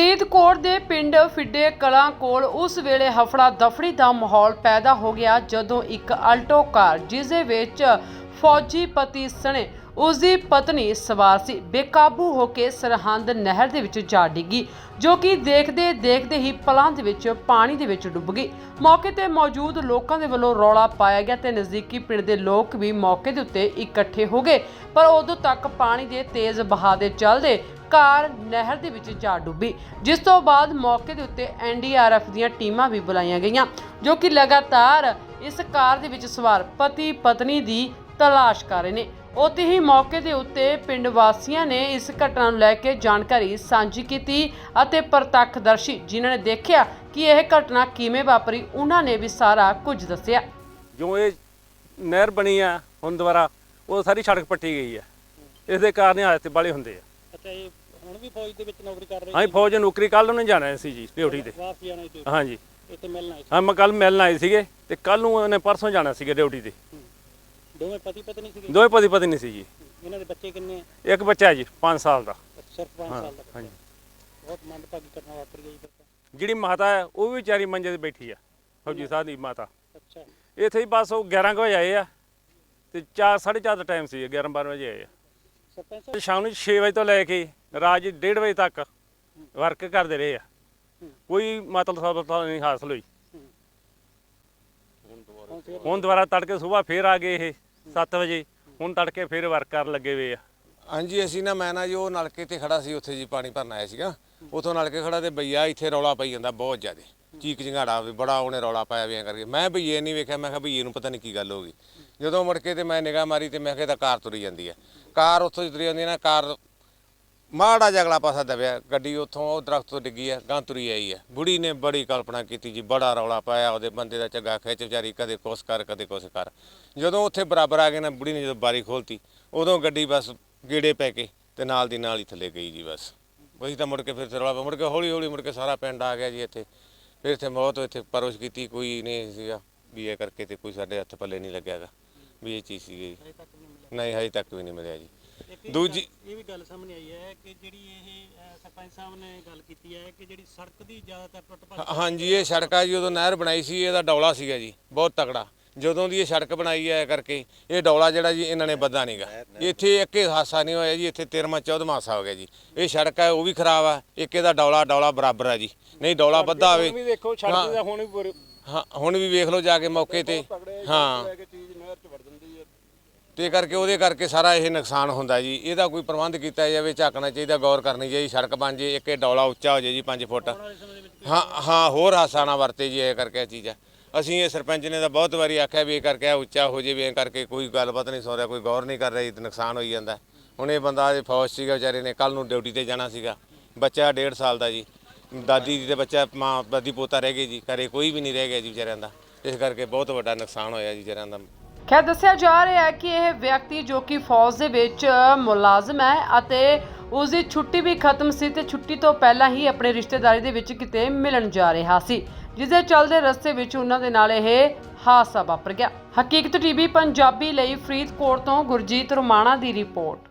ਫਰੀਦਕੋਟ ਦੇ ਪਿੰਡ ਫਿੱਡੇ ਕਲਾਂ ਕੋਲ ਉਸ ਵੇਲੇ ਹਫੜਾ ਦਫੜੀ ਦਾ ਮਾਹੌਲ ਪੈਦਾ ਹੋ ਗਿਆ ਜਦੋਂ ਇੱਕ ਅਲਟੋ ਕਾਰ ਜਿਸ ਦੇ ਵਿੱਚ ਫੌਜੀ ਪਤੀ ਸਣੇ ਉਸ ਦੀ ਪਤਨੀ ਸਵਾਰ ਸੀ, ਬੇਕਾਬੂ ਹੋ ਕੇ ਸਰਹੰਦ ਨਹਿਰ ਦੇ ਵਿੱਚ ਜਾ ਡਿੱਗੀ, ਜੋ ਕਿ ਦੇਖਦੇ ਦੇਖਦੇ ਹੀ ਪਲਾਂ ਦੇ ਵਿੱਚ ਪਾਣੀ ਦੇ ਵਿੱਚ ਡੁੱਬ ਗਈ। ਮੌਕੇ ਤੇ ਮੌਜੂਦ ਲੋਕਾਂ ਦੇ ਵੱਲੋਂ ਰੌਲਾ ਪਾਇਆ ਗਿਆ ਤੇ ਨਜ਼ਦੀਕੀ ਪਿੰਡ ਦੇ ਲੋਕ ਵੀ ਮੌਕੇ ਦੇ ਉੱਤੇ ਇਕੱਠੇ ਹੋ ਗਏ, ਪਰ ਉਦੋਂ ਤੱਕ ਪਾਣੀ ਦੇ ਤੇਜ਼ ਬਹਾਅ ਦੇ ਚੱਲਦੇ ਕਾਰ ਨਹਿਰ ਦੇ ਵਿੱਚ ਜਾ ਡੁੱਬੀ ਜਿਸ ਤੋਂ ਬਾਅਦ ਮੌਕੇ ਦੇ ਉੱਤੇ ਐਨਡੀਆਰਐਫ ਦੀਆਂ ਟੀਮਾਂ ਵੀ ਬੁਲਾਈਆਂ ਗਈਆਂ ਜੋ ਕਿ ਲਗਾਤਾਰ ਇਸ ਕਾਰ ਦੇ ਵਿੱਚ ਸਵਾਰ ਪਤੀ ਪਤਨੀ ਦੀ ਤਲਾਸ਼ ਕਰ ਰਹੇ ਨੇ। ਉੱਥੇ ਹੀ ਮੌਕੇ ਦੇ ਉੱਤੇ ਪਿੰਡ ਵਾਸੀਆਂ ਨੇ ਇਸ ਘਟਨਾ ਨੂੰ ਲੈ ਕੇ ਜਾਣਕਾਰੀ ਸਾਂਝੀ ਕੀਤੀ ਅਤੇ ਪ੍ਰਤੱਖਦਰਸ਼ੀ ਜਿਨ੍ਹਾਂ ਨੇ ਦੇਖਿਆ ਕਿ ਇਹ ਘਟਨਾ ਕਿਵੇਂ ਵਾਪਰੀ ਉਹਨਾਂ ਨੇ ਵੀ ਸਾਰਾ ਕੁਝ ਦੱਸਿਆ। ਜੋ ਇਹ ਨਹਿਰ ਬਣੀ ਆ ਹੁਣ ਦੁਬਾਰਾ ਉਹ ਸਾਰੀ ਸੜਕ ਪੱਟੀ ਗਈ ਆ। ਇਸ ਦੇ ਕਾਰਨ ਹਾਦਸੇ ਬਾਲੇ ਹੁੰਦੇ ਆ। ਅੱਛਾ ਇਹ ਹੁਣ ਵੀ ਫੌਜ ਦੇ ਵਿੱਚ ਨੌਕਰੀ ਕਰ ਰਹੇ ਹਾਂ ਫੌਜ ਨੌਕਰੀ ਕੱਲ ਨੂੰ ਜਾਣਾ ਸੀ ਜੀ ਡਿਊਟੀ ਤੇ ਵਾਪਸ ਜਾਣਾ ਤੇ ਹਾਂਜੀ ਇੱਥੇ ਮਿਲਣਾ ਹੈ ਹਾਂ ਮੈਂ ਕੱਲ ਮਿਲਣ ਆਏ ਸੀਗੇ ਤੇ ਕੱਲ ਨੂੰ ਉਹਨੇ ਪਰਸੋਂ ਜਾਣਾ ਸੀਗਾ ਡਿਊਟੀ ਤੇ। ਦੋਵੇਂ ਪਤੀ ਪਤਨੀ ਸੀਗੇ? ਦੋਵੇਂ ਪਤੀ ਪਤਨੀ ਸੀ ਜੀ। ਇਹਨਾਂ ਦੇ ਬੱਚੇ ਕਿੰਨੇ ਆ? ਇੱਕ ਬੱਚਾ ਹੈ ਜੀ 5 ਸਾਲ ਦਾ। ਸਿਰਫ 5 ਹਾਂ ਸਾਲ ਦਾ। ਹਾਂਜੀ। ਬਹੁਤ ਮੰਦਭਾਗੀ ਘਟਨਾ ਵਾਪਰ ਗਈ ਫਿਰ ਤਾਂ। ਜਿਹੜੀ ਮਾਤਾ ਹੈ ਉਹ ਵੀ ਵਿਚਾਰੀ ਮੰਜੇ ਤੇ ਬੈਠੀ ਆ ਫੌਜੀ ਸਾਹਿਬ ਦੀ ਮਾਤਾ। ਅੱਛਾ। ਇੱਥੇ ਹੀ ਬਸ ਉਹ 11 ਕੁ ਵਜੇ ਆਏ ਆ ਤੇ 4 4:30 ਦਾ ਟਾਈਮ ਸੀ 11 12 ਵਜੇ ਆਏ ਆ। ਸਰਪੰਚ ਸ਼ਾਮ ਨੂੰ 6 ਵਜੇ ਤੋਂ ਲੈ ਕੇ ਰਾਜ ਦੀ 1:30 ਵਜੇ ਤੱਕ ਵਰਕ ਕਰਦੇ ਰਹੇ ਆ। ਕੋਈ ਮਤਲਬ ਸਫਲਤਾ ਨਹੀਂ ਹਾਸਲ ਹੋਈ। ਹੁਣ ਦੁਬਾਰਾ ਤੜਕੇ ਸਵੇਰ ਫੇਰ ਆ ਗਏ ਇਹ 7 ਵਜੇ। ਹੁਣ ਤੜਕੇ ਫੇਰ ਵਰਕ ਕਰਨ ਲੱਗੇ ਵੇ ਆ। ਹਾਂਜੀ, ਅਸੀਂ ਨਾ, ਮੈਂ ਨਾ ਜੀ, ਉਹ ਨਲਕੇ ਤੇ ਖੜਾ ਸੀ, ਉੱਥੇ ਜੀ ਪਾਣੀ ਭਰਨ ਆਇਆ ਸੀਗਾ। ਉਥੋਂ ਨਲਕੇ ਖੜਾ ਤੇ ਬਈਆ ਇੱਥੇ ਰੌਲਾ ਪਈ ਜਾਂਦਾ ਬਹੁਤ ਜ਼ਿਆਦਾ। ਚੀਕ ਚਿੰਗਾੜਾ ਵੀ ਬੜਾ ਉਹਨੇ ਰੌਲਾ ਪਾਇਆ ਵੀ ਐਂ ਕਰਕੇ। ਮੈਂ ਬਈਏ ਨਹੀਂ ਵੇਖਿਆ, ਮੈਂ ਕਿਹਾ ਬਈਏ ਨੂੰ ਪਤਾ ਨਹੀਂ ਕੀ ਗੱਲ ਹੋ ਗਈ। ਜਦੋਂ ਮੁੜ ਕੇ ਤੇ ਮੈਂ ਨਿਗਾਹ ਮਾਰੀ ਤੇ ਮੈਂ ਕਿਹਾ ਤਾਂ ਕਾਰ ਤੁਰੀ ਜਾਂਦੀ ਹੈ ਕਾਰ ਉੱਥੋਂ ਦੀ ਤੁਰੀ ਜਾਂਦੀ ਨਾ, ਕਾਰ ਮਾੜਾ ਜਗਲਾ ਪਾਸਾ ਦਬਿਆ, ਗੱਡੀ ਉੱਥੋਂ, ਉਹ ਦਰਖਤ ਤੋਂ ਡਿੱਗੀ ਹੈ ਗਾਂ ਤੁਰੀ ਆਈ ਹੈ ਬੁੜੀ ਨੇ ਬੜੀ ਕਲਪਨਾ ਕੀਤੀ ਜੀ, ਬੜਾ ਰੌਲਾ ਪਾਇਆ ਉਹਦੇ ਬੰਦੇ ਦਾ ਝੱਗਾ ਖਿੱਚ ਵਿਚਾਰੀ, ਕਦੇ ਕੁਛ ਕਰ, ਕਦੇ ਕੁਛ ਕਰ। ਜਦੋਂ ਉੱਥੇ ਬਰਾਬਰ ਆ ਗਏ ਨਾ, ਬੁੜੀ ਨੇ ਜਦੋਂ ਬਾਰੀ ਖੋਲਤੀ, ਉਦੋਂ ਗੱਡੀ ਬਸ ਗੇੜੇ ਪੈ ਕੇ ਤੇ ਨਾਲ ਦੀ ਨਾਲ ਹੀ ਥੱਲੇ ਗਈ ਜੀ ਬਸ। ਉਹੀ ਤਾਂ ਮੁੜ ਕੇ ਫਿਰ ਰੌਲਾ ਪਿਆ। ਮੁੜ ਕੇ ਹੌਲੀ ਹੌਲੀ ਮੁੜ ਕੇ ਸਾਰਾ ਪਿੰਡ ਆ ਗਿਆ ਜੀ ਇੱਥੇ। ਫਿਰ ਇੱਥੇ ਬਹੁਤ ਇੱਥੇ ਪਰੋਸ਼ ਕੀਤੀ, ਕੋਈ ਨਹੀਂ ਸੀਗਾ ਵੀ ਇਹ ਕਰਕੇ ਤੇ ਕੋਈ ਸਾਡੇ ਹੱਥ ਪੱਲੇ ਨਹੀਂ ਲੱਗਿਆਗਾ ਵੀ ਇਹ ਚੀਜ਼ ਸੀਗੀ। ਹਜੇ ਨਹੀਂ, ਹਜੇ ਤੱਕ ਵੀ ਨਹੀਂ ਮਿਲਿਆ ਜੀ। ਦੂਜੀ- ਇਹ ਵੀ ਗੱਲ ਸਾਹਮਣੇ ਆਈ ਹੈ ਕਿ ਜਿਹੜੀ ਇਹ ਅ, ਸਰਪੰਚ ਸਾਹਿਬ ਨੇ ਗੱਲ ਕੀਤੀ ਹੈ ਕਿ ਜਿਹੜੀ ਸੜਕ ਦੀ ਜ਼ਿਆਦਾਤਰ ਟੁੱਟ ਭੱਜ ਹਾਂ- ਹਾਂਜੀ ਇਹ ਸੜਕ ਆ ਜੀ ਉਦੋਂ ਨਹਿਰ ਬਣਾਈ ਸੀ ਇਹਦਾ ਡੌਲਾ ਸੀਗਾ ਜੀ ਬਹੁਤ ਤਕੜਾ। ਜਦੋਂ ਦੀ ਇਹ ਸੜਕ ਬਣਾਈ ਹੈ ਕਰਕੇ ਇਹ ਡੌਲਾ ਜਿਹੜਾ ਜੀ ਇਹਨਾਂ ਨੇ ਬੱਦਾ ਨਹੀਂਗਾ ਇੱਥੇ ਇੱਕ ਹੀ ਹਾਸਾ ਨਹੀਂ ਹੋਇਆ ਜੀ ਇੱਥੇ 13ਵਾਂ 14ਵਾਂ ਹਾਸਾ ਹੋ ਗਿਆ ਜੀ। ਇਹ ਸੜਕ ਹੈ ਉਹ ਵੀ ਖਰਾਬ ਆ ਇੱਕ ਇਹਦਾ ਡੌਲਾ ਡੌਲਾ ਬਰਾਬਰ ਆ ਜੀ। ਨਹੀਂ ਡੌਲਾ ਬੱਦਾ ਹੋਵੇ। ਵੀ ਦੇਖੋ ਛੱਡ ਦੇ ਹੁਣ ਵੀ ਹਾਂ ਹੁਣ ਵੀ ਵੇਖ ਲਓ ਜਾ ਕੇ ਮੌਕੇ ਤੇ। ਹਾਂ। ਤੇ ਕਰਕੇ ਉਹਦੇ ਕਰਕੇ ਸਾਰਾ ਇਹ ਨੁਕਸਾਨ ਹੁੰਦਾ ਜੀ। ਇਹਦਾ ਕੋਈ ਪ੍ਰਬੰਧ ਕੀਤਾ ਜਾਵੇ, ਝਾਕਣਾ ਚਾਹੀਦਾ, ਗੌਰ ਕਰਨੀ ਚਾਹੀਦੀ, ਸੜਕ ਬਣ ਜੇ, ਇੱਕ ਇਹ ਡੌਲਾ ਉੱਚਾ ਹੋ ਜੇ ਜੀ 5 ਫੁੱਟ। ਹਾਂ ਹਾਂ, ਹੋਰ ਹਾਸਾ ਨਾ ਵਰਤੇ ਜੀ ਇਹ ਕਰਕੇ ਇਹ ਚੀਜ਼ ਆ ਅਸੀਂ ਇਹ ਸਰਪੰਚ ਨੇ ਤਾਂ ਬਹੁਤ ਵਾਰੀ ਆਖਿਆ ਵੀ ਇਹ ਕਰਕੇ ਇਹ ਉੱਚਾ ਹੋ ਜੇ, ਵੀ ਇਹ ਕਰਕੇ ਕੋਈ ਗੱਲਬਾਤ ਨਹੀਂ ਸੋ ਰਿਹਾ, ਕੋਈ ਗੌਰ ਨਹੀਂ ਕਰ ਰਹੀ ਤੇ ਨੁਕਸਾਨ ਹੋਈ ਜਾਂਦਾ। ਹੁਣ ਇਹ ਬੰਦਾ ਇਹ ਫੌਜ ਸੀਗਾ ਵਿਚਾਰੇ ਨੇ ਕੱਲ ਨੂੰ ਡਿਊਟੀ ਤੇ ਜਾਣਾ ਸੀਗਾ। ਬੱਚਾ 1.5 ਸਾਲ ਦਾ ਜੀ। ਦਾਦੀ ਦੀ ਤੇ ਬੱਚਾ, ਮਾਂ, ਦਾਦੀ ਪੋਤਾ ਰਹਿ ਗਏ ਜੀ, ਘਰੇ ਕੋਈ ਵੀ ਨਹੀਂ ਰਹਿ ਗਿਆ ਜੀ ਵਿਚਾਰਿਆਂ ਦਾ। ਇਸ ਕਰਕੇ ਬਹੁਤ ਵੱਡਾ ਨੁਕਸਾਨ ਹੋਇਆ ਜੀ ਵਿਚਾਰਿਆਂ ਦਾ। ਖੈਰ, ਦੱਸਿਆ ਜਾ ਰਿਹਾ ਹੈ ਕਿ ਇਹ ਵਿਅਕਤੀ ਜੋ ਕਿ ਫੌਜ ਦੇ ਵਿੱਚ ਮੁਲਾਜ਼ਮ ਹੈ ਅਤੇ ਉਸ ਦੀ ਛੁੱਟੀ ਵੀ ਖਤਮ ਸੀ ਤੇ ਛੁੱਟੀ ਤੋਂ ਪਹਿਲਾਂ ਹੀ ਆਪਣੇ ਰਿਸ਼ਤੇਦਾਰੀ ਦੇ ਵਿੱਚ ਕਿਤੇ ਮਿਲਣ ਜਾ ਰਿਹਾ ਸੀ ਜਿਸ ਦੇ ਚੱਲਦੇ ਰਸਤੇ ਵਿੱਚ ਉਹਨਾਂ ਦੇ ਨਾਲ ਇਹ ਹਾਦਸਾ ਵਾਪਰ ਗਿਆ। ਹਕੀਕਤ ਟੀਵੀ, ਪੰਜਾਬੀ ਲਈ ਫਰੀਦਕੋਟ ਤੋਂ ਗੁਰਜੀਤ ਰੁਮਾਣਾ ਦੀ ਰਿਪੋਰਟ।